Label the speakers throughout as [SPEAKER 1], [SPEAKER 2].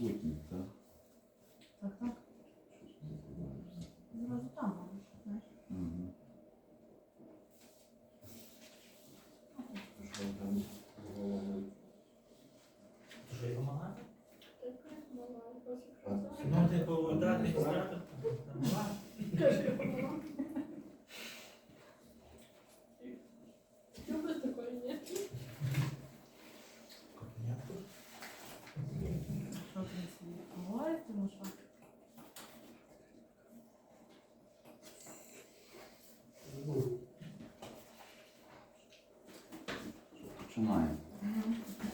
[SPEAKER 1] присутній, Починаємо.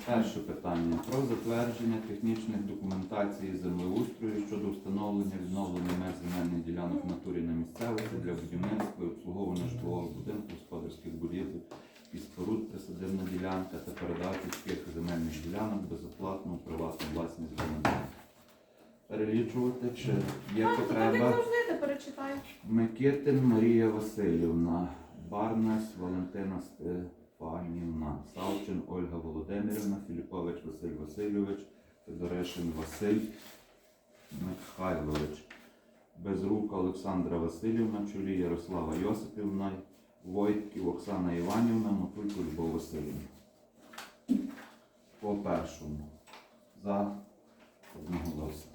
[SPEAKER 1] Перше питання про затвердження технічних документацій землеустрою щодо встановлення відновлення меж земельних ділянок в натурі на місцевості для будівництва і обслуговування житлового будинку, господарських будівель і споруд присадибна ділянка та передачі таких земельних ділянок безоплатно у приватну власність громадян. Перелічувати чи є потреба? Микитин Марія Васильівна, Барнас Валентина Стефанівна, Савчин Ольга Володимирівна, Філіпович Василь Васильович, Федорешин Василь Михайлович, Безрука Олександра Васильівна, Чулі Ярослава Йосипівна, Войтків Оксана Іванівна, Матулько Любов Васильівна. По першому. За одноголосно.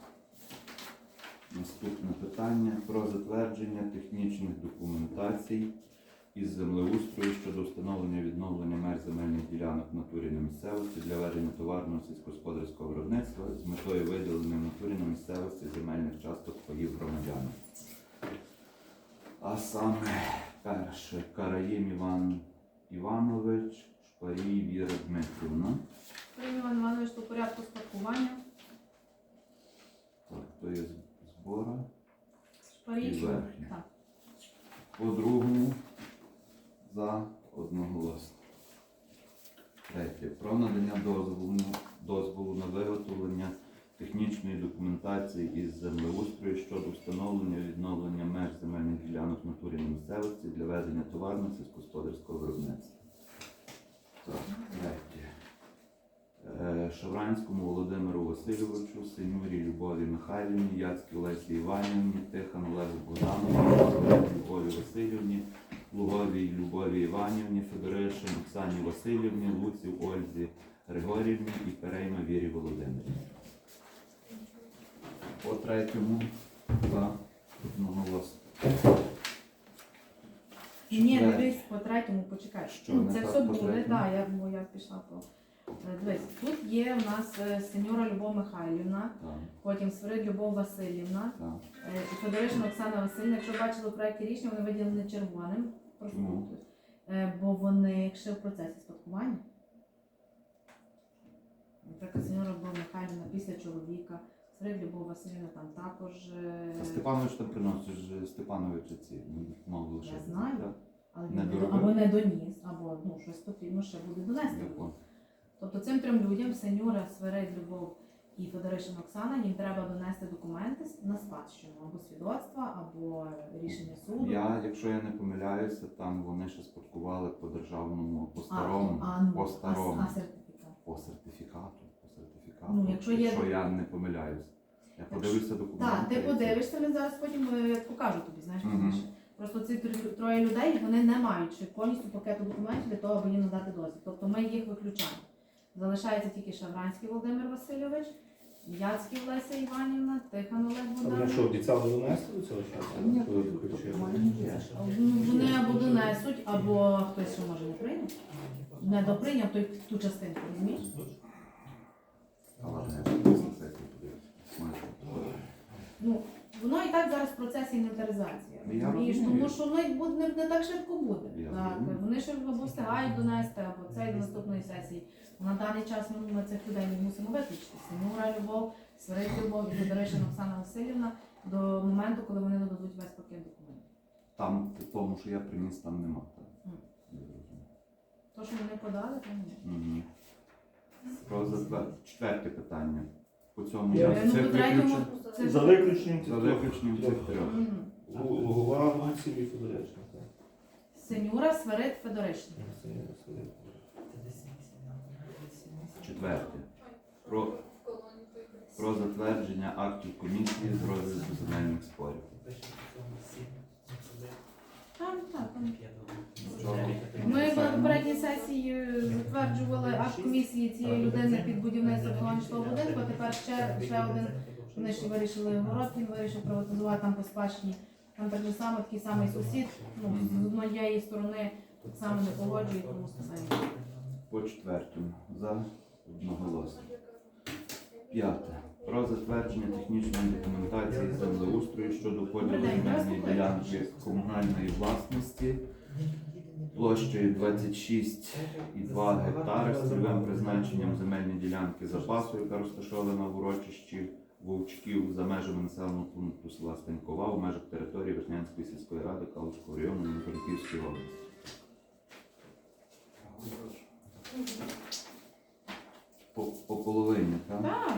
[SPEAKER 1] Наступне питання про затвердження технічних документацій із землеустрою щодо встановлення і відновлення меж земельних ділянок в натурі на місцевості для ведення товарного сільськогосподарського виробництва з метою виділення в натурі на місцевості земельних часток паїв громадян. А саме перше Караїм Іван Іванович, Шпарій Віра Дмитрівна.
[SPEAKER 2] Прийм Іван Іванович по порядку спадкування.
[SPEAKER 1] Так, то є збора.
[SPEAKER 2] Шпарій.
[SPEAKER 1] І.
[SPEAKER 2] Так.
[SPEAKER 1] По другому за одноголосно. Третє. Про надання дозволу, дозволу на виготовлення технічної документації із землеустрою щодо встановлення відновлення меж земельних ділянок в натурі на місцевості для ведення товарного сільськогосподарського виробництва. Так, третє. Е, Шавранському Володимиру Васильовичу, Синюрі Любові Михайлівні, Яцькій Лесі Іванівні, Тихан Олегу Богдановичу, Любові Васильівні, Луговій Любові Іванівні, Федоришин Оксані Васильівні, Луців Ользі Григорівні і Перейма Вірі Володимирівні. По третьому за одноголосно.
[SPEAKER 2] Ні, дивись, по третьому почекай.
[SPEAKER 1] Що,
[SPEAKER 2] Ну,
[SPEAKER 1] не
[SPEAKER 2] Це
[SPEAKER 1] так
[SPEAKER 2] все
[SPEAKER 1] по
[SPEAKER 2] буде,
[SPEAKER 1] третьому?
[SPEAKER 2] так, я, бо я пішла по. Е, Дивись, тут є у нас е, сеньора Любов Михайлівна,
[SPEAKER 1] Так,
[SPEAKER 2] потім Свирид Любов Васильівна,
[SPEAKER 1] так.
[SPEAKER 2] е, і Федоришина Оксана Васильівна. Якщо бачили в проєкті рішення, вони виділені червоним.
[SPEAKER 1] Чому?
[SPEAKER 2] Е, Бо вони ще в процесі спадкування. Наприклад, сеньора Любов Михайлівна після чоловіка, Свирид Любов Васильівна там також. е,
[SPEAKER 1] А Степанович там приносить ж Степановича ці ну, лише.
[SPEAKER 2] Я знаю.
[SPEAKER 1] Так?
[SPEAKER 2] Але
[SPEAKER 1] Не
[SPEAKER 2] він
[SPEAKER 1] доробив?
[SPEAKER 2] або не доніс, або ну, щось потрібно ще буде донести. Тобто цим трьом людям, Сенюра, Свирид, Любов і Федоришин Оксана, їм треба донести документи на спадщину, або свідоцтва, або рішення суду.
[SPEAKER 1] Я, якщо я не помиляюся, там вони ще спадкували по державному, по старому,
[SPEAKER 2] а, ну,
[SPEAKER 1] по старому,
[SPEAKER 2] А, а сертифікат.
[SPEAKER 1] по сертифікату. По сертифікату.
[SPEAKER 2] Ну, якщо є-
[SPEAKER 1] я не помиляюсь. Я подивлюся документи.
[SPEAKER 2] Так, ти подивишся, ми зараз потім е, покажу тобі, знаєш, пізніше. Просто ці тр- троє людей вони не мають ще повністю пакету документів для того, аби їм надати дозвіл. Тобто ми їх виключаємо. Залишається тільки Шавранський Володимир Васильович, Яцький Леся Іванівна, Тихон Олег
[SPEAKER 3] вони що, обіцяли донести до цього часу?
[SPEAKER 1] Ні,
[SPEAKER 3] Коли.
[SPEAKER 2] Ну, Вони або донесуть, або хтось ще може не прийняв. Не доприйняв той ту частинку, розумієш? Ну, воно і так зараз в процесі інвентаризації.
[SPEAKER 1] Я
[SPEAKER 2] розумієш?
[SPEAKER 1] розумію.
[SPEAKER 2] Тому що воно буде не, не так швидко буде.
[SPEAKER 1] Я
[SPEAKER 2] Так,
[SPEAKER 1] розумію.
[SPEAKER 2] вони ще або встигають донести, або цей до наступної сесії. На даний час ми, ми цих людей не мусимо виключити. Симура Любов, Свирид Любов і Федоришин Оксана Васильівна до моменту, коли вони нададуть весь пакет документів.
[SPEAKER 1] Там, в тому, що я приніс, там нема. Так.
[SPEAKER 2] Мгм.
[SPEAKER 1] Я зрозумів.
[SPEAKER 2] То, що вони подали, то ні.
[SPEAKER 1] Мгм. Про затвер... четверте питання. По цьому
[SPEAKER 3] Я-
[SPEAKER 1] я
[SPEAKER 2] Ну,
[SPEAKER 1] це
[SPEAKER 2] по третьому
[SPEAKER 1] виключу.
[SPEAKER 2] це
[SPEAKER 3] За виключенням
[SPEAKER 1] За виключенням цих
[SPEAKER 3] трьох.
[SPEAKER 2] Мгм.
[SPEAKER 3] Лу- Лугова, і Федоришин. так.
[SPEAKER 2] Сенюра, Свирид, Федоришин.
[SPEAKER 3] Це я розповів.
[SPEAKER 1] Четверте. Про,
[SPEAKER 4] В
[SPEAKER 1] про затвердження актів комісії з розгляду земельних спорів.
[SPEAKER 2] Там, так, там. Ми на попередній сесії затверджували акт комісії цієї людини під будівництво екологічного будинку, а тепер ще, ще один. Вони ж вирішили город, він вирішив приватизувати там по спадщині. Там так же само такий самий сусід, ну, з однієї сторони так само не погоджує, тому сказали.
[SPEAKER 1] По четвертому. За одноголосно. П'яте. Про затвердження технічної документації землеустрою щодо поділу земельної ділянки комунальної власності площею 26,2 гектари з цільовим призначенням земельної ділянки запасу, яка розташована в урочищі Вовчків за межами населеного пункту села Станькова в межах території Верхнянської сільської ради Калузького району Івано-Франківської області. По, по половині, так?
[SPEAKER 2] Так,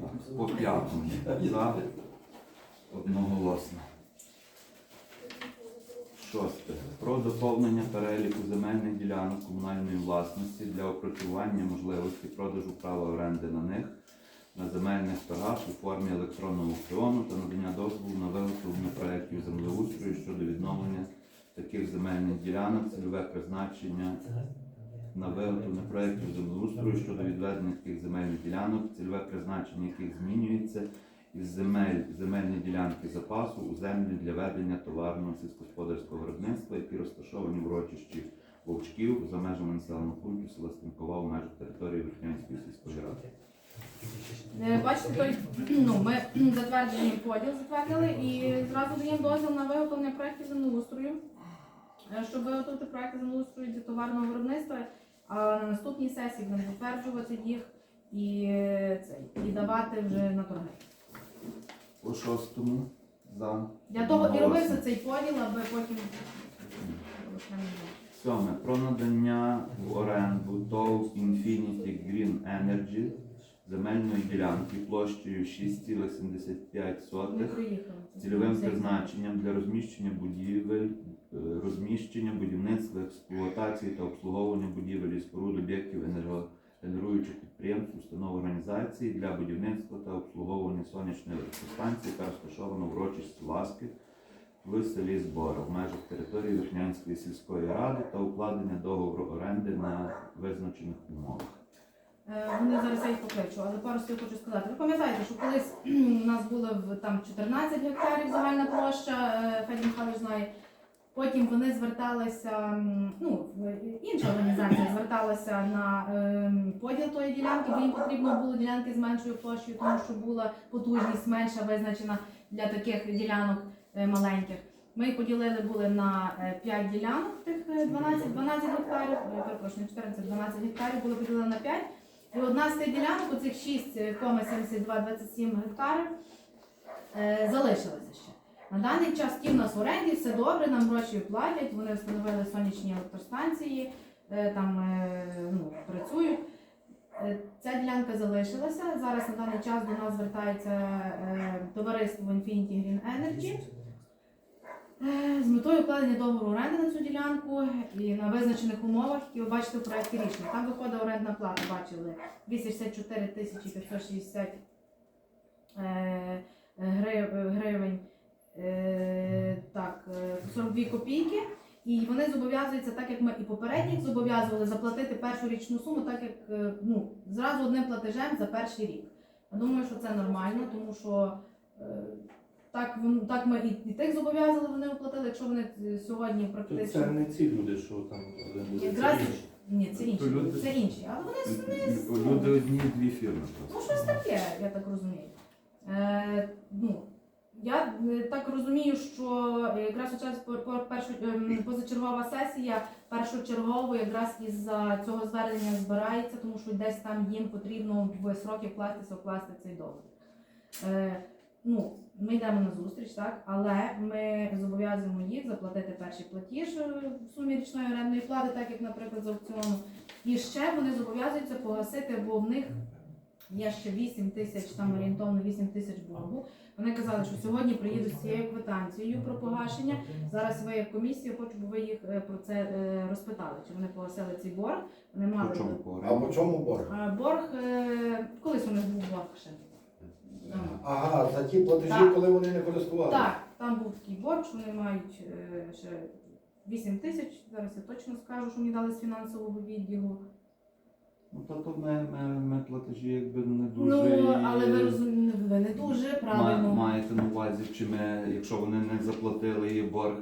[SPEAKER 1] Так, по п'ятому. За одноголосно. Шосте. Про доповнення переліку земельних ділянок комунальної власності для опрацювання можливості продажу права оренди на них на земельних торгах у формі електронного аукціону та надання дозволу на виготовлення проєктів землеустрою щодо відновлення таких земельних ділянок, цільове призначення на виготовлення проєктів землеустрою щодо відведення таких земельних ділянок, цільове призначення яких змінюється із земель земельні ділянки запасу у землі для ведення товарного сільськогосподарського виробництва, які розташовані в урочищі Вовчків за межами населеного пункту села Стінкова в межах території Верхнянської сільської ради.
[SPEAKER 2] Е, Бачите, той, ну, ми затверджений поділ затвердили і зразу даємо дозвіл на виготовлення проєктів землеустрою, Е, щоб виготовити проєкти землеустрою для товарного виробництва, а на наступній сесії будемо затверджувати їх і, е, цей, і давати вже на торги.
[SPEAKER 1] По шостому за
[SPEAKER 2] Для того і робився цей поділ, аби потім
[SPEAKER 1] Сьоме. Про надання в оренду ТОВ Infinity Green Energy земельної ділянки площею 6,75
[SPEAKER 2] ми приїхали.
[SPEAKER 1] з цільовим призначенням для розміщення будівель, розміщення будівництва, експлуатації та обслуговування будівель і споруд об'єктів енергогенеруючих підприємств, установ організації для будівництва та обслуговування сонячної електростанції, яка розташована в урочисті Ласки в селі Збора в межах території Верхнянської сільської ради та укладення договору оренди на визначених умовах.
[SPEAKER 2] Е, Вони зараз я їх покличу, але пару слів хочу сказати. Ви пам'ятаєте, що колись у нас було там 14 гектарів загальна площа, е, Федір Михайлович знає. Потім вони зверталися, ну інша організація зверталася на ем, поділ тої ділянки, бо їм потрібно було ділянки з меншою площею, тому що була потужність менша визначена для таких ділянок е, маленьких. Ми їх поділили були на 5 ділянок, тих е, 12, 12 гектарів, е, перепрошую, не 14, 12 гектарів були поділені на 5. І одна з тих ділянок, оцих 6,7227 гектарів, е, залишилася ще. На даний час ті в нас в оренді, все добре, нам гроші платять, вони встановили сонячні електростанції, е, там е, ну, працюють. Е, Ця ділянка залишилася. Зараз на даний час до нас звертається товариство Infinity Green Energy з метою укладення договору оренди на цю ділянку і на визначених умовах, які ви бачите в проєкті рішення. Там виходить орендна плата, бачили 264 тисячі 560 е, гривень. Е, так, е, 42 копійки. І вони зобов'язуються, так як ми і попередніх зобов'язували заплатити першу річну суму, так як е, ну, зразу одним платежем за перший рік. Я думаю, що це нормально, тому що е, так, так ми і, і тих зобов'язали, вони оплатили, якщо вони е, сьогодні практично.
[SPEAKER 3] це не ці люди, що там орендують,
[SPEAKER 2] Якраз ні, це інші,
[SPEAKER 1] люди-
[SPEAKER 2] це інші. Але вони не
[SPEAKER 1] Люди одні дві фірми
[SPEAKER 2] Ну, щось таке, я так розумію. Е, ну, я е, так розумію, що якраз по- першу, ем, позачергова сесія першочергово якраз із-за цього звернення збирається, тому що десь там їм потрібно в сроки вкластися, вкласти цей договір. Е, ну, ми йдемо на зустріч, так, але ми зобов'язуємо їх заплатити перший платіж е, в сумі річної орендної плати, так як, наприклад, з аукціону. І ще вони зобов'язуються погасити, бо в них Є ще 8 тисяч, там орієнтовно 8 тисяч боргу. Вони казали, що сьогодні приїдуть з цією квитанцією про погашення. Зараз ви як комісію, хочу, бо ви їх е, про це е, розпитали. Чи вони погасили цей борг? Вони мали
[SPEAKER 1] По чому по
[SPEAKER 4] А по чому борг?
[SPEAKER 2] Борг, е, колись у них був борг ще. Ну.
[SPEAKER 4] Ага, за ті платежі,
[SPEAKER 2] Так.
[SPEAKER 4] коли вони не користувалися.
[SPEAKER 2] Так, там був такий борг, що вони мають ще 8 тисяч. Зараз я точно скажу, що мені дали з фінансового відділу.
[SPEAKER 1] Ну, та то ми, ми, ми платежі якби не дуже.
[SPEAKER 2] Ну, але ви розумієте, ви не дуже
[SPEAKER 1] Ма- Маєте на увазі, чи ми, якщо вони не заплатили її борг,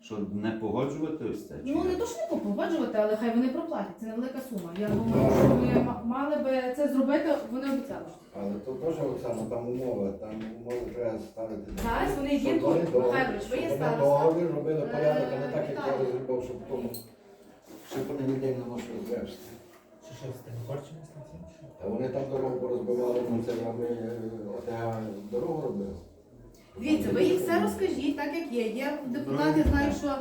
[SPEAKER 1] що не погоджувати ось це? чи
[SPEAKER 2] Ну не то, що не погоджувати, але хай вони проплатять. Це невелика сума. Я думаю, що ми ма- мали би це зробити, вони обіцяли.
[SPEAKER 4] Але то теж, Оксана, там умови, там умови треба ставити.
[SPEAKER 2] Зараз вони є
[SPEAKER 4] Щоб
[SPEAKER 2] тут.
[SPEAKER 4] вони договір-
[SPEAKER 2] Михайлович, ви є
[SPEAKER 4] щоб вони
[SPEAKER 2] староста.
[SPEAKER 4] договір робили порядок, а не
[SPEAKER 2] Е,
[SPEAKER 4] так, як я
[SPEAKER 2] Віталій.
[SPEAKER 4] розробив, щоб тому. Щоб вони людей не можуть розвести.
[SPEAKER 5] Що з тим корчами з тим? чи що?
[SPEAKER 4] А вони там дорогу порозбивали, ну це я би ОТГ дорогу робив.
[SPEAKER 2] Дивіться, ви їх все розкажіть, так як є. Є депутати, знають, що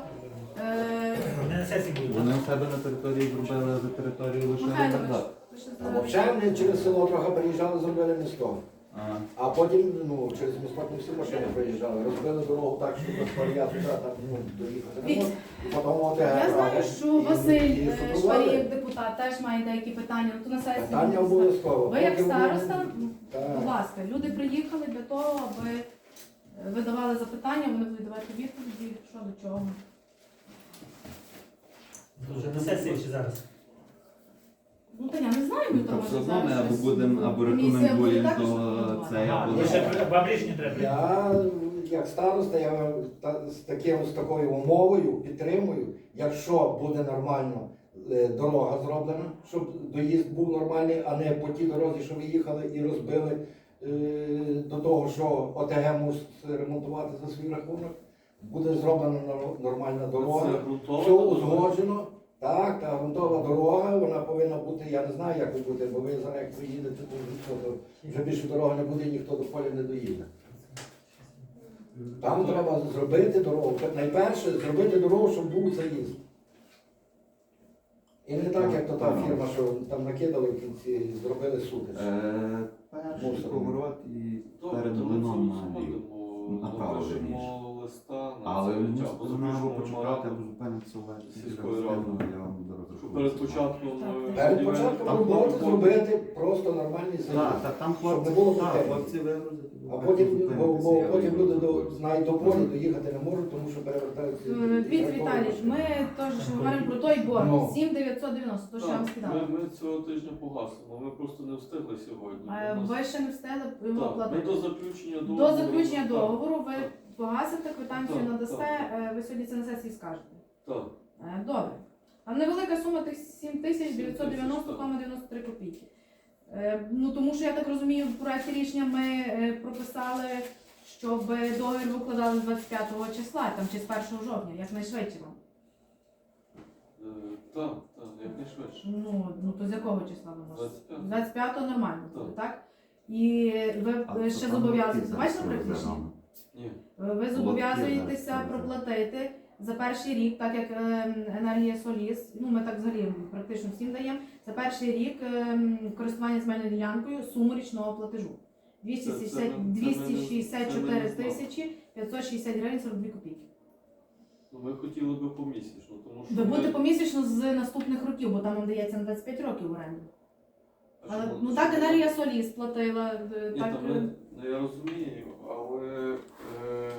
[SPEAKER 2] е,
[SPEAKER 5] Вони на сесії.
[SPEAKER 1] Вони
[SPEAKER 5] так?
[SPEAKER 1] у себе на території зробили, за територію лише
[SPEAKER 2] Михайлович, ви що
[SPEAKER 4] А
[SPEAKER 2] зараз?
[SPEAKER 4] взагалі вони через село трохи приїжджали, зробили місто.
[SPEAKER 1] А,
[SPEAKER 4] потім, ну, через місто не всі машини приїжджали, розбили дорогу так, що я туди там ну, доїхати не можу. І потім ОТГ.
[SPEAKER 2] Я знаю,
[SPEAKER 4] брали
[SPEAKER 2] що
[SPEAKER 4] і-
[SPEAKER 2] Василь
[SPEAKER 4] і
[SPEAKER 2] е, депутат, теж має деякі питання. Ну, то на сесії.
[SPEAKER 4] Питання обов'язково.
[SPEAKER 2] Ви як староста,
[SPEAKER 4] Так.
[SPEAKER 2] будь ласка, люди приїхали для того, аби е, ви давали запитання, вони будуть давати відповіді, що до чого.
[SPEAKER 5] Вже на сесії чи зараз?
[SPEAKER 2] Ну та я не знаю, ми там
[SPEAKER 1] все
[SPEAKER 2] може
[SPEAKER 1] одно ми
[SPEAKER 2] зараз
[SPEAKER 1] або
[SPEAKER 2] щось-
[SPEAKER 1] будемо, або
[SPEAKER 2] комісія буде
[SPEAKER 1] рекомендуємо
[SPEAKER 2] також
[SPEAKER 1] до
[SPEAKER 2] рекомендувати.
[SPEAKER 1] цей, або
[SPEAKER 5] вам треба.
[SPEAKER 4] Я як староста, я та- з таким з такою умовою підтримую, якщо буде нормально е, дорога зроблена, щоб доїзд був нормальний, а не по тій дорозі, що ви їхали і розбили е, до того, що ОТГ мусить ремонтувати за свій рахунок. Буде зроблена нор- нормальна дорога. Все узгоджено. Так, та грунтова дорога, вона повинна бути, я не знаю, як ви будете, бо ви зараз як приїдете, то ніхто, вже більше дороги не буде, ніхто до поля не доїде. Там треба зробити дорогу. Найперше зробити дорогу, щоб був заїзд. І не так, як то та фірма, що там накидали в кінці, зробили сутич.
[SPEAKER 1] Е, перший поворот і перед млином на лів.
[SPEAKER 6] згодимо,
[SPEAKER 1] Направо
[SPEAKER 6] напишемо листа на
[SPEAKER 1] Але
[SPEAKER 6] це,
[SPEAKER 1] він
[SPEAKER 6] або
[SPEAKER 1] мусить
[SPEAKER 6] запишемо
[SPEAKER 1] почекати,
[SPEAKER 6] меморандум,
[SPEAKER 1] або зупинитися.
[SPEAKER 6] Сільської ради.
[SPEAKER 1] Я вам буду
[SPEAKER 6] що
[SPEAKER 1] розраховувати.
[SPEAKER 6] перед початком
[SPEAKER 2] Так.
[SPEAKER 6] е,
[SPEAKER 4] Перед
[SPEAKER 6] будівель-
[SPEAKER 4] початком
[SPEAKER 1] Там
[SPEAKER 4] роботи
[SPEAKER 1] хлопці-
[SPEAKER 4] зробити просто нормальний
[SPEAKER 1] Так,
[SPEAKER 4] заїзд.
[SPEAKER 1] так, там
[SPEAKER 4] Щоб
[SPEAKER 1] хлопці,
[SPEAKER 4] було
[SPEAKER 1] так,
[SPEAKER 4] питань.
[SPEAKER 1] хлопці вигрузять.
[SPEAKER 4] А потім, бо, бо потім люди до, навіть до поля доїхати не можуть, тому що перевертаються.
[SPEAKER 2] Е, Дивіться, Віталій, ми теж говоримо про той борг.
[SPEAKER 4] Ну.
[SPEAKER 2] 7990, то що я вам
[SPEAKER 6] Так,
[SPEAKER 2] скидала.
[SPEAKER 6] ми, ми цього тижня погасимо, ми просто не встигли сьогодні.
[SPEAKER 2] Е,
[SPEAKER 6] У нас-
[SPEAKER 2] Ви ще не встигли його
[SPEAKER 6] Так, ми до заключення
[SPEAKER 2] До заключення договору ви погасите квитанцію,
[SPEAKER 6] Так,
[SPEAKER 2] надасте, е, ви сьогодні це на сесії скажете.
[SPEAKER 6] Так,
[SPEAKER 2] Е, Добре. А невелика сума тих 7990,93 копійки. Е, Ну тому що я так розумію, в проекті рішення ми е, прописали, щоб договір викладали з 25 числа, там чи з 1 жовтня, якнайшвидше вам.
[SPEAKER 6] е, так, так, якнайшвидше.
[SPEAKER 2] Ну, ну то з якого числа ви можете?
[SPEAKER 6] 25.
[SPEAKER 2] 25 нормально буде,
[SPEAKER 6] Так.
[SPEAKER 2] так? І ви е, ще зобов'язуєте. Бачите
[SPEAKER 1] зараз
[SPEAKER 2] рішення?
[SPEAKER 6] Ні.
[SPEAKER 2] Ви зобов'язуєтеся
[SPEAKER 1] зараз,
[SPEAKER 2] проплатити за перший рік, так як ем, енергія Соліс, ну ми так взагалі практично всім даємо, за перший рік ем, користування земельною ділянкою суму річного платежу. 260
[SPEAKER 6] Це- це ми- це ми не-
[SPEAKER 2] 264
[SPEAKER 6] це ми не
[SPEAKER 2] тисячі 560 гривень 42 копійки.
[SPEAKER 6] Ну, ми хотіли би помісячно, тому що...
[SPEAKER 2] Ви
[SPEAKER 6] ми-
[SPEAKER 2] будете помісячно з наступних років, бо там вам дається на 25 років оренду. Але ну так енергія Соліс платила, е,
[SPEAKER 6] Ні,
[SPEAKER 2] так.
[SPEAKER 6] та ми, ну, я розумію, але е,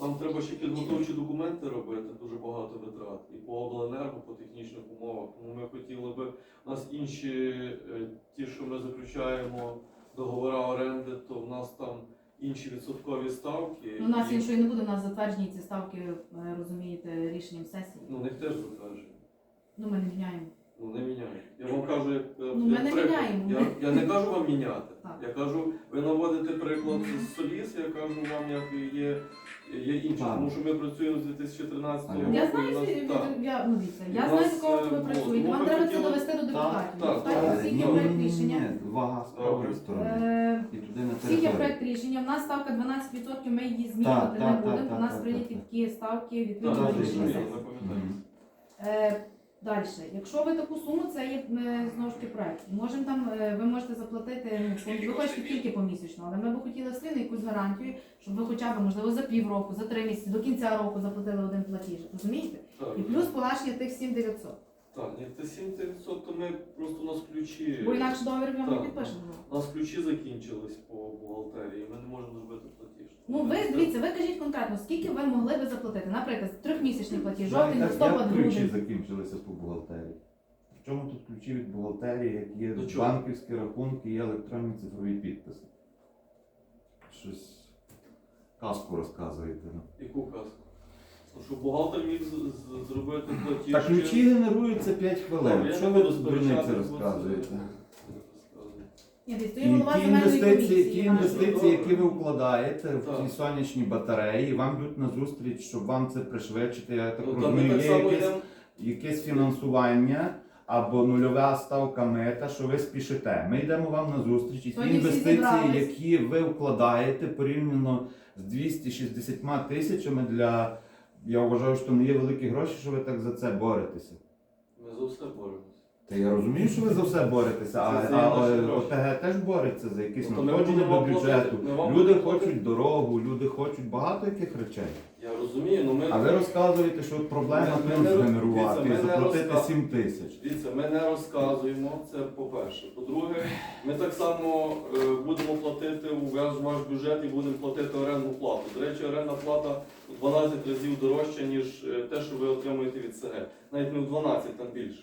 [SPEAKER 6] нам треба ще підготовчі документи робити, дуже багато витрат. І по обленерго, по технічних умовах. Тому ми хотіли би, у нас інші, е, ті, що ми заключаємо договори оренди, то в нас там інші відсоткові ставки.
[SPEAKER 2] Ну, у нас
[SPEAKER 6] і-
[SPEAKER 2] іншої не буде, у нас затверджені ці ставки, е, розумієте, рішенням сесії.
[SPEAKER 6] Ну, у них теж затверджені.
[SPEAKER 2] Ну, ми не міняємо.
[SPEAKER 6] Ну, не міняють. Я вам кажу, як,
[SPEAKER 2] Ну, ми не
[SPEAKER 6] приклад.
[SPEAKER 2] міняємо.
[SPEAKER 6] Я, я не кажу вам міняти.
[SPEAKER 2] Так.
[SPEAKER 6] Я кажу, ви наводите приклад з Соліс, я кажу вам, як є, є.
[SPEAKER 1] Так.
[SPEAKER 6] Тому що ми працюємо з 2013 року.
[SPEAKER 2] Я
[SPEAKER 6] і
[SPEAKER 2] знаю,
[SPEAKER 6] в нас-
[SPEAKER 2] звідки-
[SPEAKER 6] так.
[SPEAKER 2] я, ну, дивіться, я
[SPEAKER 6] У
[SPEAKER 2] знаю,
[SPEAKER 6] нас,
[SPEAKER 2] з кого ви
[SPEAKER 6] е,
[SPEAKER 2] працюєте.
[SPEAKER 6] ну,
[SPEAKER 2] Вам
[SPEAKER 6] ми
[SPEAKER 2] треба це
[SPEAKER 6] хотіли-
[SPEAKER 2] довести до депутатів.
[SPEAKER 6] так,
[SPEAKER 2] Депутатів
[SPEAKER 6] так.
[SPEAKER 2] всіх є
[SPEAKER 1] Ні,
[SPEAKER 2] проект рішення.
[SPEAKER 1] Вага з правої сторони.
[SPEAKER 2] Е,
[SPEAKER 1] І туди на
[SPEAKER 2] Всіх є
[SPEAKER 1] територію.
[SPEAKER 2] проект рішення, в нас ставка 12%, ми її змінювати
[SPEAKER 1] Так,
[SPEAKER 2] не
[SPEAKER 1] так,
[SPEAKER 2] будемо.
[SPEAKER 1] так,
[SPEAKER 2] У нас
[SPEAKER 1] так,
[SPEAKER 2] прийняті
[SPEAKER 1] так,
[SPEAKER 2] такі ставки
[SPEAKER 6] Так,
[SPEAKER 2] відповідно до
[SPEAKER 6] так,
[SPEAKER 2] рішення
[SPEAKER 1] так.
[SPEAKER 2] сесії.
[SPEAKER 6] я.
[SPEAKER 1] Мгм.
[SPEAKER 2] Е, Далі, якщо ви таку суму, це є е, знову ж таки проект. Можемо там, е, ви можете заплатити, ну, ви хочете тільки помісячно, але ми б хотіли одно якусь гарантію, щоб ви хоча б, можливо, за півроку, за три місяці, до кінця року заплатили один платіж. Розумієте?
[SPEAKER 6] Так,
[SPEAKER 2] І плюс погашення тих 7900.
[SPEAKER 6] Так, ні, це 7% то ми просто у нас ключі.
[SPEAKER 2] Бо інакше договір ми не підпишемо.
[SPEAKER 6] У нас ключі закінчились по бухгалтерії, ми не можемо зробити.
[SPEAKER 2] Ну ви дивіться, ви кажіть конкретно, скільки ви могли би заплатити? Наприклад, трьохмісячний платіж, жовтень,
[SPEAKER 1] Як-
[SPEAKER 2] листопад,
[SPEAKER 1] ключі
[SPEAKER 2] грудень.
[SPEAKER 1] закінчилися по бухгалтерії? В чому тут ключі від бухгалтерії, як є
[SPEAKER 6] До чого?
[SPEAKER 1] банківські рахунки, є електронні цифрові підписи? Щось казку розказуєте. ну.
[SPEAKER 6] Яку казку? Ну, що бухгалтер міг з- з- зробити платіж.
[SPEAKER 1] Та ключі генеруються 5 хвилин.
[SPEAKER 6] Ну,
[SPEAKER 1] Що ви тут дурниці розказуєте?
[SPEAKER 2] Ні,
[SPEAKER 1] І
[SPEAKER 2] голова
[SPEAKER 1] ті
[SPEAKER 2] земельної
[SPEAKER 1] інвестиції, ті
[SPEAKER 2] комісії.
[SPEAKER 1] інвестиції, які ви вкладаєте в
[SPEAKER 6] Так.
[SPEAKER 1] ті сонячні батареї, вам йдуть на зустріч, щоб вам це пришвидшити. Я так
[SPEAKER 6] Ну, та ми
[SPEAKER 1] розумію,
[SPEAKER 6] так
[SPEAKER 1] є
[SPEAKER 6] само
[SPEAKER 1] якесь,
[SPEAKER 6] йдемо.
[SPEAKER 1] якесь фінансування або нульова ставка мета, що ви спішите. Ми йдемо вам на зустріч, і ті
[SPEAKER 2] Сьогодні всі
[SPEAKER 1] інвестиції,
[SPEAKER 2] зібрались.
[SPEAKER 1] які ви вкладаєте порівняно з 260 тисячами для. Я вважаю, що не є великі гроші, що ви так за це боретеся.
[SPEAKER 6] Ми за все боремося.
[SPEAKER 1] Та я розумію, що ви за все боретеся, а,
[SPEAKER 6] Це за
[SPEAKER 1] а,
[SPEAKER 6] наші
[SPEAKER 1] е,
[SPEAKER 6] гроші.
[SPEAKER 1] ОТГ теж бореться за якісь
[SPEAKER 6] Ну, то ми
[SPEAKER 1] надходження
[SPEAKER 6] будемо
[SPEAKER 1] до бюджету.
[SPEAKER 6] платити, ми вам
[SPEAKER 1] Люди
[SPEAKER 6] будемо
[SPEAKER 1] хочуть
[SPEAKER 6] платити.
[SPEAKER 1] дорогу, люди хочуть багато яких речей.
[SPEAKER 6] Я розумію, але ми.
[SPEAKER 1] А ви розказуєте, що проблема
[SPEAKER 6] Ми- ми
[SPEAKER 1] тут
[SPEAKER 6] не-
[SPEAKER 1] згенерувати і
[SPEAKER 6] дивіться, ми не
[SPEAKER 1] заплатити
[SPEAKER 6] розказ-
[SPEAKER 1] 7 тисяч.
[SPEAKER 6] Дивіться, ми не розказуємо це по-перше. По-друге, ми так само е, будемо платити у ваш, ваш бюджет і будемо платити орендну плату. До речі, орендна плата у 12 разів дорожча, ніж е, те, що ви отримуєте від СГ. Навіть не в 12, там більше.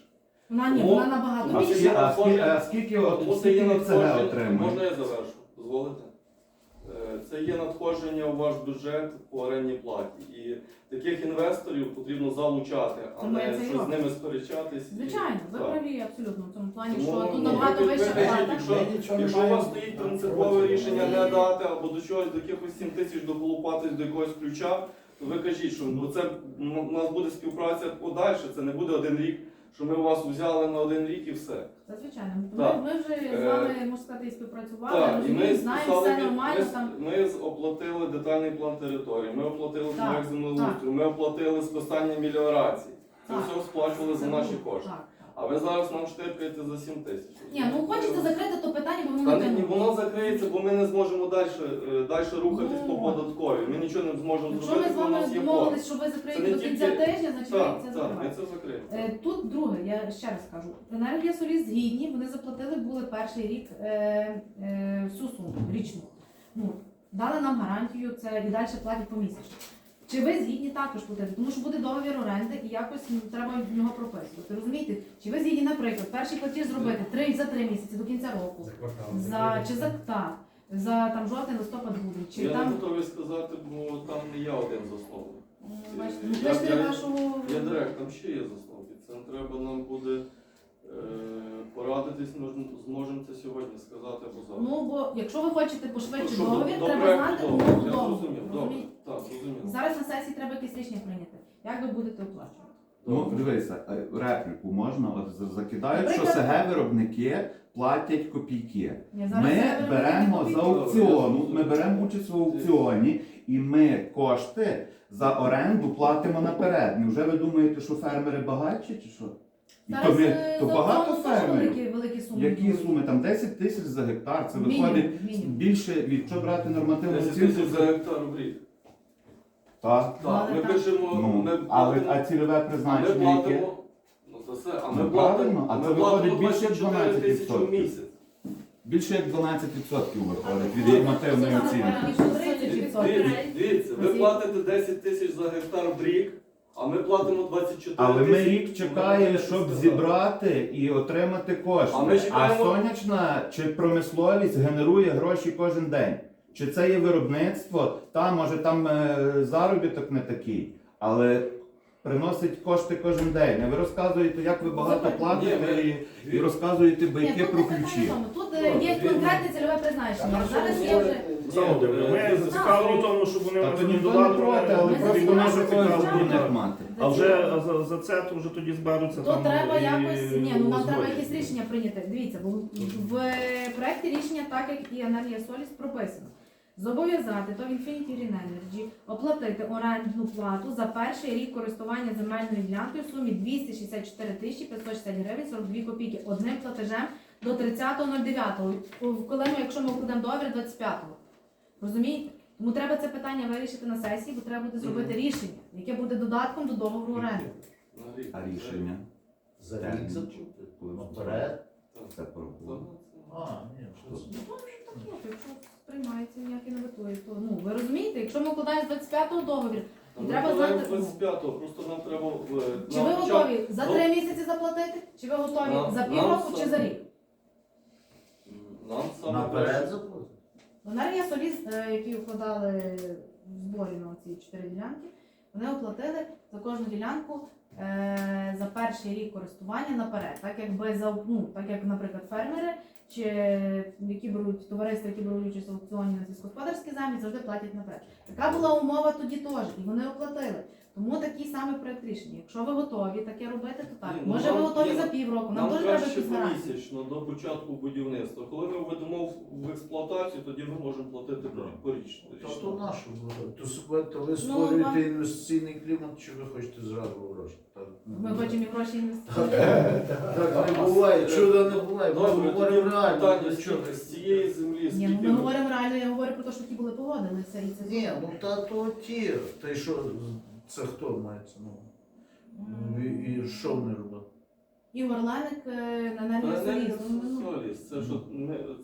[SPEAKER 2] Вона ні, вона набагато
[SPEAKER 1] А
[SPEAKER 6] Тому
[SPEAKER 1] скільки,
[SPEAKER 2] більше.
[SPEAKER 1] а скільки, а скільки, от,
[SPEAKER 6] це
[SPEAKER 1] скільки
[SPEAKER 6] є
[SPEAKER 1] від ЦГ
[SPEAKER 6] надходження.
[SPEAKER 1] отримує?
[SPEAKER 6] Можна я завершу? Дозволите? Е, Це є надходження у ваш бюджет по орендній платі. І таких інвесторів потріно залучати, а
[SPEAKER 2] Тому я
[SPEAKER 6] не
[SPEAKER 2] і
[SPEAKER 6] щось з
[SPEAKER 2] роблю.
[SPEAKER 6] ними сперечатись. і-
[SPEAKER 2] Звичайно, ви
[SPEAKER 6] Так.
[SPEAKER 2] праві абсолютно в цьому плані,
[SPEAKER 6] Тому,
[SPEAKER 2] що тут
[SPEAKER 6] ну,
[SPEAKER 2] набагато
[SPEAKER 6] ви- ви
[SPEAKER 2] вища
[SPEAKER 6] кажіть,
[SPEAKER 2] плата.
[SPEAKER 6] якщо-
[SPEAKER 4] Ми нічого не
[SPEAKER 6] Якщо у вас стоїть
[SPEAKER 4] проти.
[SPEAKER 6] принципове рішення не дати або до чогось, до якихось 7 тисяч доколупатись до якогось ключа, то ви кажіть, що бо це ну, у нас буде співпраця подальше, це не буде один рік, що ми вас взяли на один рік і все.
[SPEAKER 2] Звичайно. Ми,
[SPEAKER 6] Так.
[SPEAKER 2] ми вже з
[SPEAKER 6] Е,
[SPEAKER 2] вами, можна сказати, і співпрацювали,
[SPEAKER 6] Так, і ми
[SPEAKER 2] знаємо, все нормально
[SPEAKER 6] ми,
[SPEAKER 2] там.
[SPEAKER 6] ми з- оплатили детальний план території, ми оплатили
[SPEAKER 2] Так,
[SPEAKER 6] проект землеустрою, ми оплатили списання меліорації. Це
[SPEAKER 2] Так.
[SPEAKER 6] все сплачували за
[SPEAKER 2] Це
[SPEAKER 6] наші
[SPEAKER 2] було.
[SPEAKER 6] кошти.
[SPEAKER 2] Так.
[SPEAKER 6] А ви зараз нам штиркаєте за 7 тисяч.
[SPEAKER 2] Ні, ну хочете закрити то питання, бо воно
[SPEAKER 6] Та
[SPEAKER 2] не
[SPEAKER 6] ні, воно закриється, бо ми не зможемо далі, рухатись
[SPEAKER 2] Ну,
[SPEAKER 6] по податковій. Ми нічого не зможемо
[SPEAKER 2] Якщо
[SPEAKER 6] зробити,
[SPEAKER 2] ми з
[SPEAKER 6] бо у
[SPEAKER 2] вами
[SPEAKER 6] нас є борг.
[SPEAKER 2] домовились, що ви
[SPEAKER 6] Це
[SPEAKER 2] закриєте
[SPEAKER 6] не
[SPEAKER 2] до кінця
[SPEAKER 6] тільки-
[SPEAKER 2] тижня, значить ви
[SPEAKER 6] Так,
[SPEAKER 2] це
[SPEAKER 6] так, ми
[SPEAKER 2] закриваєте.
[SPEAKER 6] це закриємо.
[SPEAKER 2] Е, Тут друге, я ще раз кажу, енергія солі згідні, вони заплатили були перший рік е, е, всю суму річну. Ну, дали нам гарантію, це і далі платять помісячно. Чи ви згідні також платити? Тому що буде договір оренди і якось ну, треба в нього прописувати. Розумієте? Чи ви згідні, наприклад, перший платіж зробити три за три місяці до кінця року?
[SPEAKER 3] За квартал.
[SPEAKER 2] За чи за так, за там жовтень, листопад, грудень, чи
[SPEAKER 6] Я не готовий сказати, бо там не я один засновник.
[SPEAKER 2] м, бачите, ну
[SPEAKER 6] Я-
[SPEAKER 2] пишете
[SPEAKER 6] я-
[SPEAKER 2] вашого
[SPEAKER 6] Я директор, там ще є засновники. Це треба нам буде е, порадитись, ми зможемо це сьогодні сказати або завтра.
[SPEAKER 2] ну бо якщо ви хочете пошвидше
[SPEAKER 6] Щоб до-
[SPEAKER 2] договір,
[SPEAKER 6] до
[SPEAKER 2] треба
[SPEAKER 6] проекту
[SPEAKER 2] знати
[SPEAKER 6] договору.
[SPEAKER 2] умову
[SPEAKER 6] Я
[SPEAKER 2] договору.
[SPEAKER 6] зрозумів, добре.
[SPEAKER 2] Розумієте?
[SPEAKER 6] Так, зрозуміло.
[SPEAKER 2] Зараз на сесії треба якесь рішення прийняти. Як ви будете оплачувати?
[SPEAKER 1] Ну, дивися, е, репліку можна, от з- закидають, що
[SPEAKER 2] Наприклад-
[SPEAKER 1] СГ виробники платять копійки.
[SPEAKER 2] Я зараз
[SPEAKER 1] Ми беремо за
[SPEAKER 2] копійки.
[SPEAKER 1] аукціону, ми беремо участь в аукціоні, і ми кошти за оренду платимо наперед. Невже ви думаєте, що фермери багатші чи що? І
[SPEAKER 2] Зараз
[SPEAKER 1] то, ми,
[SPEAKER 2] е,
[SPEAKER 1] то
[SPEAKER 2] за
[SPEAKER 1] багато
[SPEAKER 2] теж
[SPEAKER 1] фермерів.
[SPEAKER 2] великі, великі суми.
[SPEAKER 1] Які суми? Там 10 тисяч за гектар. Це
[SPEAKER 2] Мінімум,
[SPEAKER 1] виходить
[SPEAKER 2] мінімум.
[SPEAKER 1] більше від що брати нормативну
[SPEAKER 6] 10
[SPEAKER 1] оцінку
[SPEAKER 6] тисяч за
[SPEAKER 1] за
[SPEAKER 6] гектар в рік.
[SPEAKER 1] Так.
[SPEAKER 6] Так, ми пишемо,
[SPEAKER 1] Ну,
[SPEAKER 6] ми
[SPEAKER 1] але
[SPEAKER 6] платимо,
[SPEAKER 1] а цільове
[SPEAKER 6] ми
[SPEAKER 1] призначення яке?
[SPEAKER 6] платимо, ну це все, а ми
[SPEAKER 1] Ну,
[SPEAKER 6] платимо,
[SPEAKER 1] а
[SPEAKER 6] ми платимо
[SPEAKER 1] виходить більше
[SPEAKER 6] 24 тисячі в
[SPEAKER 1] 12%.
[SPEAKER 6] місяць.
[SPEAKER 1] Більше як 12% виходить від нормативної
[SPEAKER 2] Це
[SPEAKER 1] оцінки.
[SPEAKER 6] Дивіться, дивіться, ви платите 10 тисяч за гектар в рік, а ми платимо 24
[SPEAKER 1] Але ми рік чекаємо, щоб зібрати і отримати кошти.
[SPEAKER 6] А ми
[SPEAKER 1] А
[SPEAKER 6] чекаємо-
[SPEAKER 1] сонячна чи промисловість генерує гроші кожен день. Чи це є виробництво? Та може там е, заробіток не такий, але приносить кошти кожен день. А ви розказуєте, як ви багато платите і, і розказуєте байки про
[SPEAKER 2] не
[SPEAKER 1] ключі.
[SPEAKER 2] Тут е, є конкретне цільове призначення. Зараз є вже
[SPEAKER 3] ми
[SPEAKER 6] е,
[SPEAKER 3] зацікавлені в тому, щоб вони
[SPEAKER 1] Та то
[SPEAKER 3] не
[SPEAKER 1] ніхто не проти, але потрібно
[SPEAKER 2] зацікавлені,
[SPEAKER 1] будинок мати.
[SPEAKER 3] А вже за, за це то вже тоді зберуться
[SPEAKER 2] То
[SPEAKER 3] там.
[SPEAKER 2] треба
[SPEAKER 3] і
[SPEAKER 2] якось, ні, ну нам треба якесь рішення прийняти. Дивіться, бо в проєкті рішення, так як і енергія Соліс, прописано. Зобов'язати то Infinity Green Energy оплатити орендну плату за перший рік користування земельною ділянкою в сумі 264 тисячі 560 гривень 42 копійки одним платежем до 30.09. Коли ми, якщо ми укладемо договір 25-го. Розумієте? Тому треба це питання вирішити на сесії, бо треба буде зробити рішення, яке буде додатком до договору оренди.
[SPEAKER 1] А рішення?
[SPEAKER 7] За рік заплатити. Наперед.
[SPEAKER 1] Це порахуємо.
[SPEAKER 7] А, ні, що це?
[SPEAKER 2] Ну, що так якщо сприймається, ніякі не витує, то ну ви розумієте, якщо ми вкладаємо з 25-го договір, І
[SPEAKER 6] ми
[SPEAKER 2] треба
[SPEAKER 6] вкладаємо
[SPEAKER 2] знати-
[SPEAKER 6] 25-го, просто нам треба в-
[SPEAKER 2] чи ви готові за
[SPEAKER 6] ну,
[SPEAKER 2] три місяці заплатити, чи ви готові
[SPEAKER 6] Нам-
[SPEAKER 2] за
[SPEAKER 6] нам
[SPEAKER 2] півроку, чи
[SPEAKER 6] сам-
[SPEAKER 2] за рік?
[SPEAKER 6] Нам саме
[SPEAKER 7] Наперед
[SPEAKER 6] краще-
[SPEAKER 7] заплатити.
[SPEAKER 2] Енергія Соліс, е, які укладали в зборі на ці чотири ділянки, вони оплатили за кожну ділянку е, за перший рік користування наперед. Так якби за ну, так як, наприклад, фермери чи які беруть товариства, які беруть участь в аукціоні на сільськогосподарський землі, завжди платять наперед. Така була умова тоді теж, і вони оплатили. Тому такий самий проект рішення. Якщо ви готові таке робити, то так.
[SPEAKER 6] Ні, ну,
[SPEAKER 2] Може ви
[SPEAKER 6] нам-
[SPEAKER 2] готові
[SPEAKER 6] ні,
[SPEAKER 2] за півроку, нам
[SPEAKER 6] Нам
[SPEAKER 2] дуже треба
[SPEAKER 6] краще
[SPEAKER 2] гарантії.
[SPEAKER 6] помісячно до початку будівництва. Коли ми введемо в- в експлуатацію, тоді ми можемо платити порічно.
[SPEAKER 7] Та то наше було. То себе то ви
[SPEAKER 2] Ну,
[SPEAKER 7] створюєте
[SPEAKER 2] вам-
[SPEAKER 7] інвестиційний клімат, чи ви хочете зразу гроші? Так,
[SPEAKER 2] Ми хочемо і гроші інвестувати.
[SPEAKER 7] Так не буває, чуда не буває. Ми
[SPEAKER 6] Добре, тоді
[SPEAKER 7] говоримо реально.
[SPEAKER 6] питання з цієї землі,
[SPEAKER 2] Ні, ну ми говоримо реально, я говорю про те, що ті були погодилися і це
[SPEAKER 7] Ні, ну та то ті. Та й що, це хто мається? Ну, ну, і, і що вони роблять?
[SPEAKER 2] Ігор Леник е, на Соліс.
[SPEAKER 6] не
[SPEAKER 2] ну,
[SPEAKER 6] це що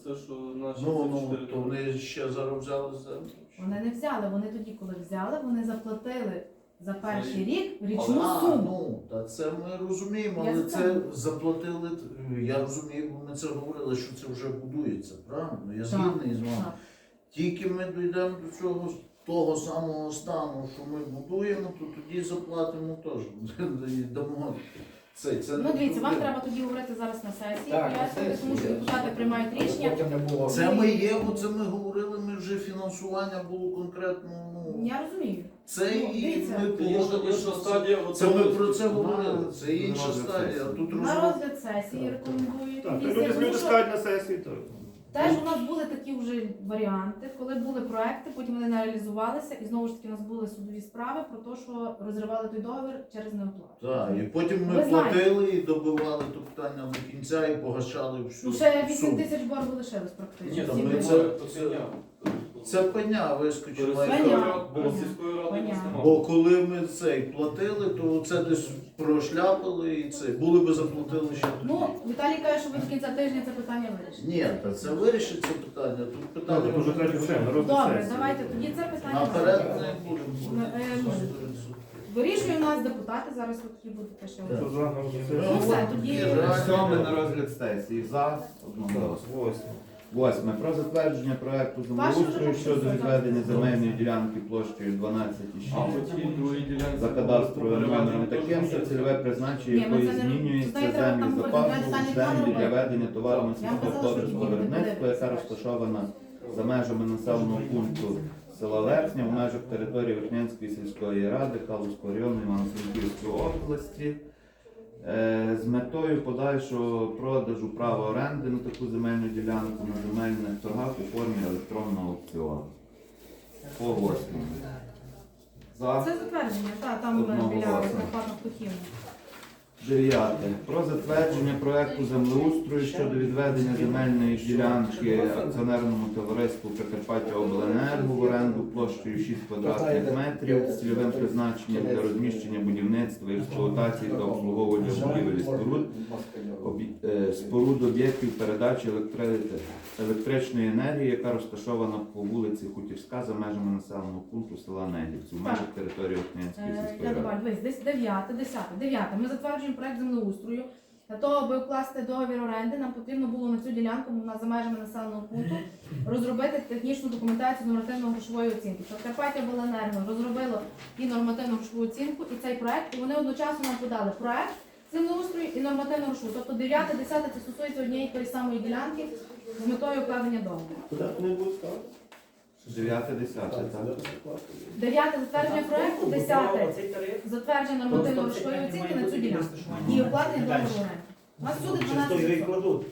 [SPEAKER 6] це що наші
[SPEAKER 7] Ну, ну, то вони ще зараз взяли землю.
[SPEAKER 2] Вони не взяли. Вони тоді, коли взяли, вони заплатили за перший
[SPEAKER 6] рік.
[SPEAKER 2] рік річну
[SPEAKER 7] А,
[SPEAKER 2] суму.
[SPEAKER 7] ну, та це ми розуміємо,
[SPEAKER 2] Я
[SPEAKER 7] але
[SPEAKER 2] за
[SPEAKER 7] це
[SPEAKER 2] це.
[SPEAKER 7] заплатили, я розумію, бо ми це говорили, що це вже будується, правильно? Я
[SPEAKER 2] Так,
[SPEAKER 7] згідний з вами.
[SPEAKER 2] Так.
[SPEAKER 7] Тільки ми дійдемо до цього того самого стану, що ми будуємо, то тоді заплатимо теж. Дамо це, це
[SPEAKER 2] Ну дивіться, вам
[SPEAKER 7] проблема.
[SPEAKER 2] треба тоді говорити зараз на сесії,
[SPEAKER 4] Так, на
[SPEAKER 2] пояснити, тому що
[SPEAKER 4] сесії.
[SPEAKER 2] депутати приймають рішення.
[SPEAKER 4] Потім не було.
[SPEAKER 7] Це ми є, бо це ми говорили, ми вже фінансування було конкретно. Ну,
[SPEAKER 2] Я розумію.
[SPEAKER 7] це
[SPEAKER 2] Ну,
[SPEAKER 7] і
[SPEAKER 2] дивіться.
[SPEAKER 7] ми
[SPEAKER 6] Це інша, інша
[SPEAKER 7] погодилися.
[SPEAKER 6] стадія
[SPEAKER 7] Це ми
[SPEAKER 6] готовності.
[SPEAKER 7] про це говорили. Це інша
[SPEAKER 1] розгляд
[SPEAKER 7] стадія.
[SPEAKER 1] сесії.
[SPEAKER 7] Тут
[SPEAKER 2] На розгляд сесії рекомендують.
[SPEAKER 3] Так,
[SPEAKER 2] комісія,
[SPEAKER 3] люди,
[SPEAKER 2] тому
[SPEAKER 3] люди
[SPEAKER 2] що
[SPEAKER 3] скажуть на сесії, то
[SPEAKER 2] Теж у нас були такі вже варіанти, коли були проекти, потім вони не реалізувалися, і знову ж таки у нас були судові справи про те, що розривали той договір через неоплату.
[SPEAKER 7] Так, і потім
[SPEAKER 2] Ви
[SPEAKER 7] ми
[SPEAKER 2] знаєте.
[SPEAKER 7] платили і добивали то питання до кінця і погашали всю
[SPEAKER 2] Ну ще 8
[SPEAKER 7] суму.
[SPEAKER 2] тисяч боргу лишилось практично.
[SPEAKER 6] Ні,
[SPEAKER 7] ми
[SPEAKER 2] були.
[SPEAKER 7] це-
[SPEAKER 6] це, це,
[SPEAKER 7] Це пеня вискочила.
[SPEAKER 2] Пеня.
[SPEAKER 6] Бо сільської ради
[SPEAKER 2] Пеня.
[SPEAKER 7] Бо коли ми цей платили, то це десь прошляпили і це. Були би заплатили ще тоді.
[SPEAKER 2] Ну, Віталій каже, що ви до кінця тижня це питання вирішите.
[SPEAKER 7] Ні, та це вирішиться питання. Тут питання
[SPEAKER 3] Добре, дуже третє все, на розгляд
[SPEAKER 2] Добре,
[SPEAKER 3] сесії.
[SPEAKER 2] давайте тоді це питання.
[SPEAKER 7] наперед
[SPEAKER 2] вирішимо.
[SPEAKER 7] не будемо.
[SPEAKER 2] Ну, е, ну, Вирішує у нас депутати, зараз ви тоді будете ще.
[SPEAKER 3] Хто за, на розгляд
[SPEAKER 2] Ну все, тоді.
[SPEAKER 1] Сьоме на розгляд сесії за одноголосно.
[SPEAKER 3] Восьме.
[SPEAKER 1] Восьме. Про затвердження проекту землеустрою щодо відведення земельної ділянки площею
[SPEAKER 6] А
[SPEAKER 1] 12,6
[SPEAKER 6] по тій другій ділянці
[SPEAKER 1] за кадастровим номером таким, що цільове призначення
[SPEAKER 2] Ні, ми
[SPEAKER 1] якої
[SPEAKER 2] це не-
[SPEAKER 1] змінюється
[SPEAKER 2] знаєте,
[SPEAKER 1] землі
[SPEAKER 2] там
[SPEAKER 1] запасу,
[SPEAKER 2] детальний план
[SPEAKER 1] землі для
[SPEAKER 2] робити.
[SPEAKER 1] ведення товарного
[SPEAKER 2] Я казала, що
[SPEAKER 1] сільськогосподарського виробництва,
[SPEAKER 2] буде
[SPEAKER 1] яка розташована за межами населеного пункту села Верхня в межах території Верхнянської сільської ради Калузького району Івано-Франківської області. Е, з метою подальшого продажу права оренди на таку земельну ділянку на земельних торгах у формі електронного аукціону. По восьмому.
[SPEAKER 2] Це затвердження, та, там
[SPEAKER 1] е,
[SPEAKER 2] біля Одноголосно. Карпатна
[SPEAKER 1] Дев'яте Про затвердження проекту землеустрою щодо відведення земельної ділянки акціонерному товариству Прикарпаття Обленерго в оренду площею 6 квадратних метрів з цільовим призначенням для розміщення будівництва і експлуатації та обслуговування будівель споруд е, споруд об'єктів передачі електри... електричної енергії, яка розташована по вулиці Хутівська за межами населеного пункту села Негівців в межах території Охнянської
[SPEAKER 2] е,
[SPEAKER 1] сільської ради.
[SPEAKER 2] Десь 9, 10, 9. Ми затверджуємо проект землеустрою. Для того, аби укласти договір оренди, нам потрібно було на цю ділянку вона за межами населеного пункту розробити технічну документацію нормативно-грошової оцінки. Закарпаття Обленерго розробило і нормативно-грошову оцінку, і цей проект, і вони одночасно нам подали проект землеустрою і нормативно-грошову. Тобто 9, 10 це стосується однієї тої самої ділянки з метою укладення договору.
[SPEAKER 3] Куди вони будуть ставити?
[SPEAKER 1] Дев'яте, десяте, так.
[SPEAKER 2] Дев'яте затвердження проекту, десяте
[SPEAKER 5] Цей тариф.
[SPEAKER 2] затвердження нормативно-грошової оцінки на цю ділянку. І укладення договору. У нас всюди 12%.
[SPEAKER 5] кладуть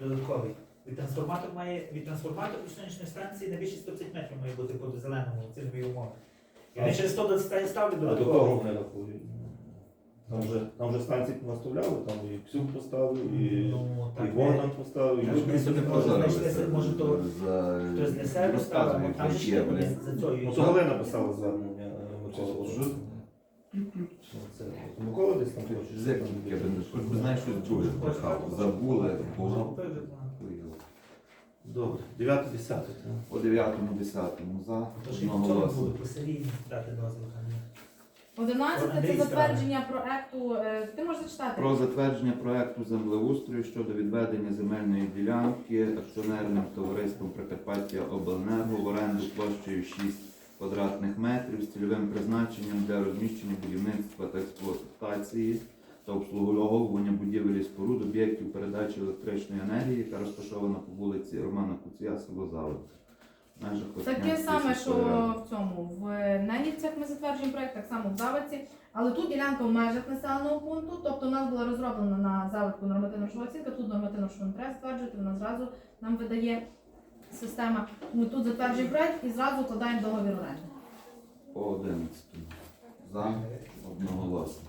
[SPEAKER 5] додатковий. Від трансформатор має від трансформатору до сонячної станції на більше 130 метрів має бути по зеленому ціновій умови. І вони через 100 ста- ставлять
[SPEAKER 3] А до
[SPEAKER 5] додатково.
[SPEAKER 3] Там вже, там вже станції наставляли, там і Ксюк поставив, і,
[SPEAKER 5] Ну,
[SPEAKER 3] і
[SPEAKER 5] так,
[SPEAKER 3] Богдан поставив, і
[SPEAKER 5] Я ж
[SPEAKER 3] люди.
[SPEAKER 5] не собі
[SPEAKER 1] Може,
[SPEAKER 5] може, то хтось для себе ставив, а там ще
[SPEAKER 1] є,
[SPEAKER 5] вони за цією.
[SPEAKER 3] Ну, то Галина писала звернення. е, Микола. Це Микола десь там хоче.
[SPEAKER 1] Зек, я би не хоч би знаєш, щось друге пахав. Забули.
[SPEAKER 3] Добре, 9 10
[SPEAKER 1] По 9-му, 10-му за
[SPEAKER 5] То ж і в цьому
[SPEAKER 1] одноголосно.
[SPEAKER 5] були по селі дати дозвіл.
[SPEAKER 2] 11 це затвердження проекту. е, Ти можеш зачитати?
[SPEAKER 1] Про затвердження проекту землеустрою щодо відведення земельної ділянки акціонерним товариством Прикарпаття Обленерго в оренду площею 6 квадратних метрів з цільовим призначенням для розміщення будівництва та експлуатації та обслуговування будівель і споруд об'єктів передачі електричної енергії, яка розташована по вулиці Романа Куція, село. В межах
[SPEAKER 2] Таке саме, що в цьому в Ненівцях ми затверджуємо проект, так само в Заводці, але тут ділянка в межах населеного пункту, тобто у нас була розроблена на заводку нормативно-грошова оцінка, тут нормативно-грошову не треба затверджувати, вона зразу нам видає система. Ми тут затверджуємо проект і зразу вкладаємо договір оренди.
[SPEAKER 1] По 11. За одноголосно.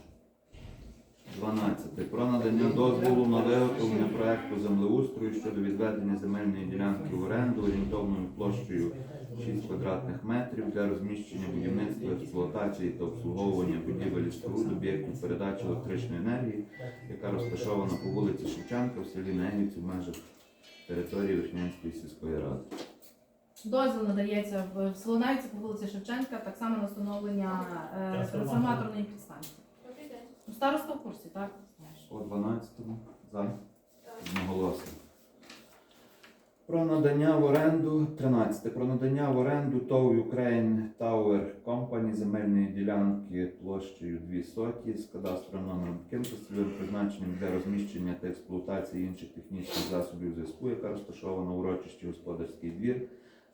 [SPEAKER 1] 12. Про надання дозволу на виготовлення проекту землеустрою щодо відведення земельної ділянки в оренду орієнтовною площею 6 квадратних метрів для розміщення будівництва, експлуатації та обслуговування будівель і споруд об'єктів передачі електричної енергії, яка розташована по вулиці Шевченка в селі Негівці в межах території Верхнянської сільської ради.
[SPEAKER 2] Дозвіл надається в Солонайці по вулиці Шевченка, так само на встановлення е,
[SPEAKER 5] Трансформатор.
[SPEAKER 2] трансформаторної підстанції. Староста в курсі, так? Знаєш.
[SPEAKER 1] По 12 за одноголосно. Про надання в оренду 13. Про надання в оренду ТОВ Ukraine Tower Company земельної ділянки площею 2 соті з кадастровим номером та цільовим призначенням для розміщення та експлуатації інших технічних засобів зв'язку, яка розташована у урочищі господарський двір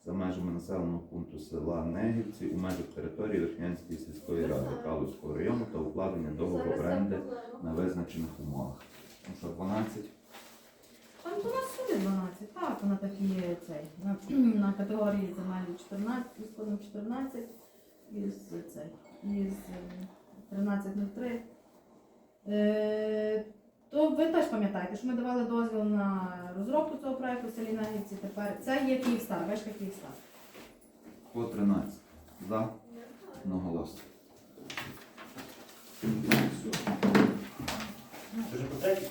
[SPEAKER 1] за межами населеного пункту села Негівці у межах території Верхнянської сільської ради Калузького району та укладення договору оренди на визначених умовах. Ну що, 12?
[SPEAKER 2] Там у нас всюди 12, так, вона такі цей, на, на категорії земель 14, із кодом 14, із цей, із е, 1303. Е, то ви теж пам'ятаєте, що ми давали дозвіл на розробку цього проєкту в селі Нагівці. Тепер це є Київстар, вишка Київстар.
[SPEAKER 1] По 13. За. Одноголосно.
[SPEAKER 5] Це вже по третій